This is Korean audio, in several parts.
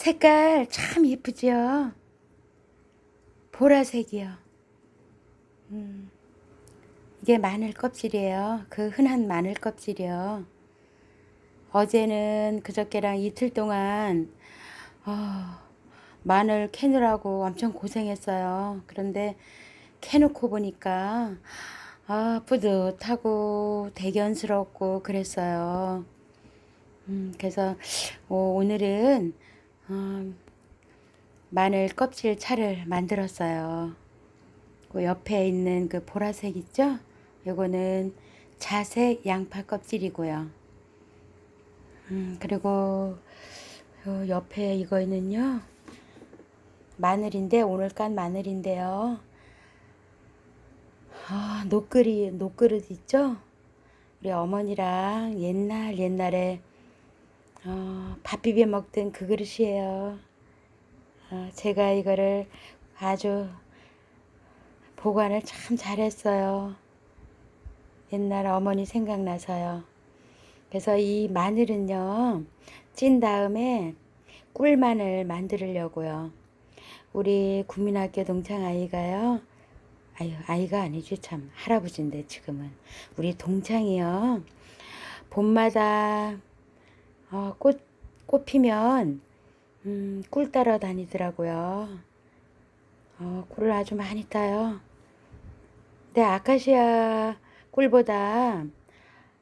색깔 참 예쁘죠? 보라색이요. 음, 이게 마늘 껍질이에요. 그 흔한 마늘 껍질이요. 어제는 그저께랑 이틀 동안 어, 마늘 캐느라고 엄청 고생했어요. 그런데 캐놓고 보니까 아, 뿌듯하고 대견스럽고 그랬어요. 음, 그래서 어, 오늘은 어, 마늘 껍질 차를 만들었어요. 그 옆에 있는 그 보라색 있죠? 요거는 자색 양파 껍질이고요. 음, 그리고 요 옆에 이거는요. 마늘인데 오늘 깐 마늘인데요. 아, 녹그리 녹그릇 있죠? 우리 어머니랑 옛날 옛날에 어, 밥 비벼 먹던 그 그릇이에요. 어, 제가 이거를 아주 보관을 참 잘했어요. 옛날 어머니 생각나서요. 그래서 이 마늘은요, 찐 다음에 꿀마늘 만들려고요. 우리 국민학교 동창 아이가요, 아유, 아이가 아니지, 참. 할아버지인데, 지금은. 우리 동창이요, 봄마다 어, 꽃, 꽃 피면, 음, 꿀 따러 다니더라고요. 어, 꿀을 아주 많이 따요. 근데 아카시아 꿀보다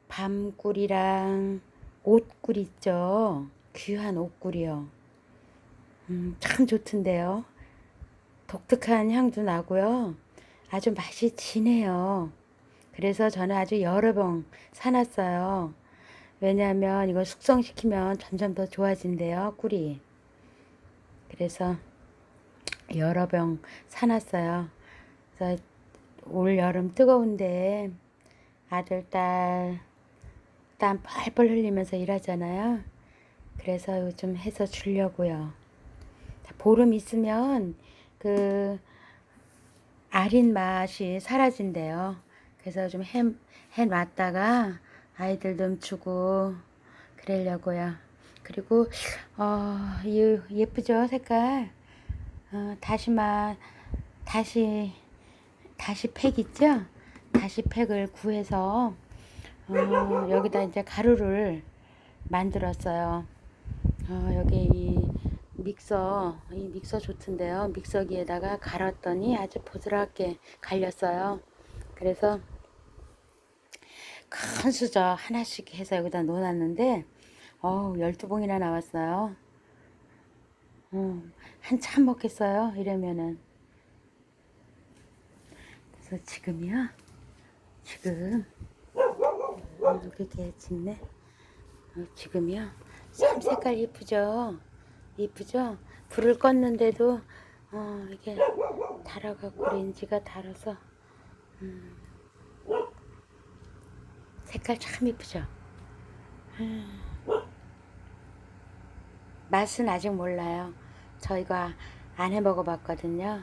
밤꿀이랑 옷꿀 있죠. 귀한 옷꿀이요. 음, 참 좋던데요. 독특한 향도 나고요. 아주 맛이 진해요. 그래서 저는 아주 여러 병 사놨어요. 왜냐하면 이거 숙성시키면 점점 더 좋아진대요, 꿀이. 그래서 여러 병 사놨어요. 그래서 올 여름 뜨거운데 아들, 딸, 땀 뻘뻘 흘리면서 일하잖아요. 그래서 요즘 해서 주려고요. 보름 있으면 그 아린 맛이 사라진대요. 그래서 좀 해, 해놨다가 아이들 좀 주고 그러려고요. 그리고 어, 이 예쁘죠 색깔. 어, 다시마 다시 다시 팩 있죠? 다시 팩을 구해서 어, 여기다 이제 가루를 만들었어요. 어, 여기 이 믹서 이 믹서 좋던데요. 믹서기에다가 갈았더니 아주 보드랍게 갈렸어요. 그래서 큰 수저 하나씩 해서 여기다 놓아놨는데 어우 12봉이나 나왔어요. 어, 한참 먹겠어요. 이러면은 그래서 지금이요. 지금 어, 이렇게 짓네. 어, 지금이요. 삼 색깔 이쁘죠? 이쁘죠? 불을 껐는데도 어, 이게 달아갖고 렌지가 달아서 음, 색깔 참 이쁘죠? 음, 맛은 아직 몰라요. 저희가 안 해 먹어봤거든요.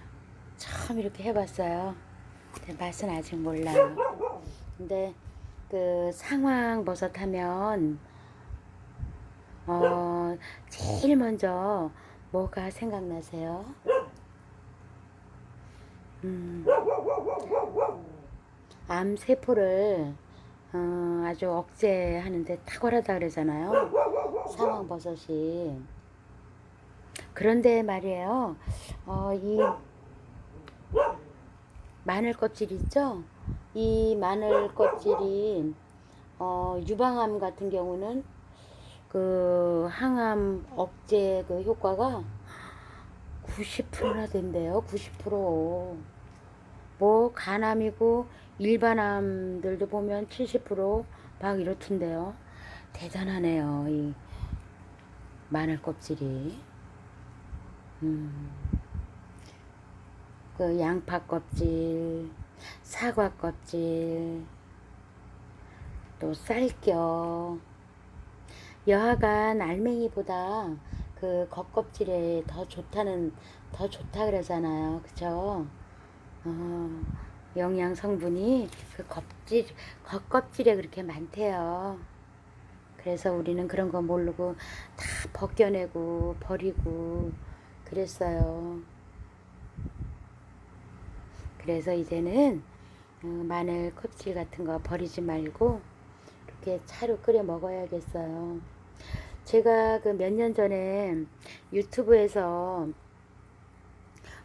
처음 이렇게 해봤어요. 맛은 아직 몰라요. 근데 그 상황 버섯 하면 어 제일 먼저 뭐가 생각나세요? 음, 암 세포를 어, 아주 억제하는데 탁월하다 그러잖아요. 상황 버섯이. 그런데 말이에요. 어, 이 마늘 껍질 있죠? 이 마늘 껍질이 어, 유방암 같은 경우는 그 항암 억제 그 효과가 90%나 된대요. 90%. 뭐 간암이고 일반암들도 보면 70%막 이렇던데요. 대단하네요. 이 마늘 껍질이. 음. 그 양파 껍질, 사과 껍질, 또 쌀겨. 여하간 알맹이보다 그 겉껍질에 더 좋다는 더 좋다 그러잖아요. 그죠? 어, 영양 성분이 그 껍질 겉껍질에 그렇게 많대요. 그래서 우리는 그런 거 모르고 다 벗겨내고 버리고 그랬어요. 그래서 이제는 어, 마늘 껍질 같은 거 버리지 말고 이렇게 차로 끓여 먹어야겠어요. 제가 그 몇 년 전에 유튜브에서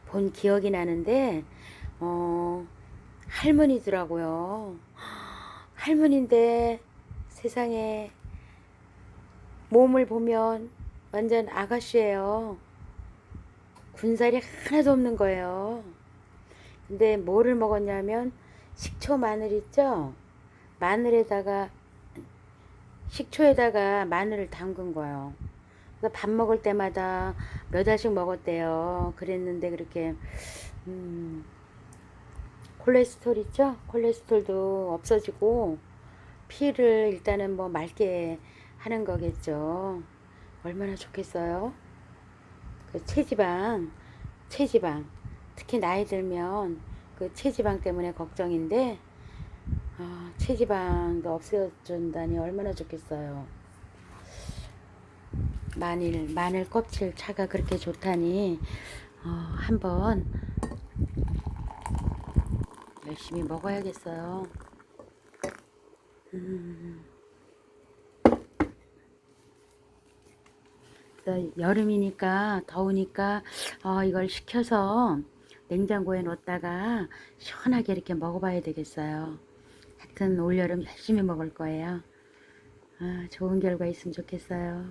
본 기억이 나는데 어 할머니더라고요. 할머니인데 세상에 몸을 보면 완전 아가씨예요. 군살이 하나도 없는 거예요. 근데 뭐를 먹었냐면 식초 마늘 있죠? 마늘에다가 식초에다가 마늘을 담근 거예요. 그래서 밥 먹을 때마다 몇 알씩 먹었대요. 그랬는데 그렇게 음, 콜레스테롤 있죠? 콜레스테롤도 없어지고 피를 일단은 뭐 맑게 하는 거겠죠. 얼마나 좋겠어요? 그 체지방, 체지방. 특히 나이 들면 그 체지방 때문에 걱정인데 아, 체지방도 없애준다니 얼마나 좋겠어요. 마늘, 마늘 껍질 차가 그렇게 좋다니 어, 한번 열심히 먹어야겠어요. 음. 그래서 여름이니까 더우니까 어, 이걸 식혀서 냉장고에 넣었다가 시원하게 이렇게 먹어봐야 되겠어요. 하여튼 올여름 열심히 먹을 거예요. 아, 좋은 결과 있으면 좋겠어요.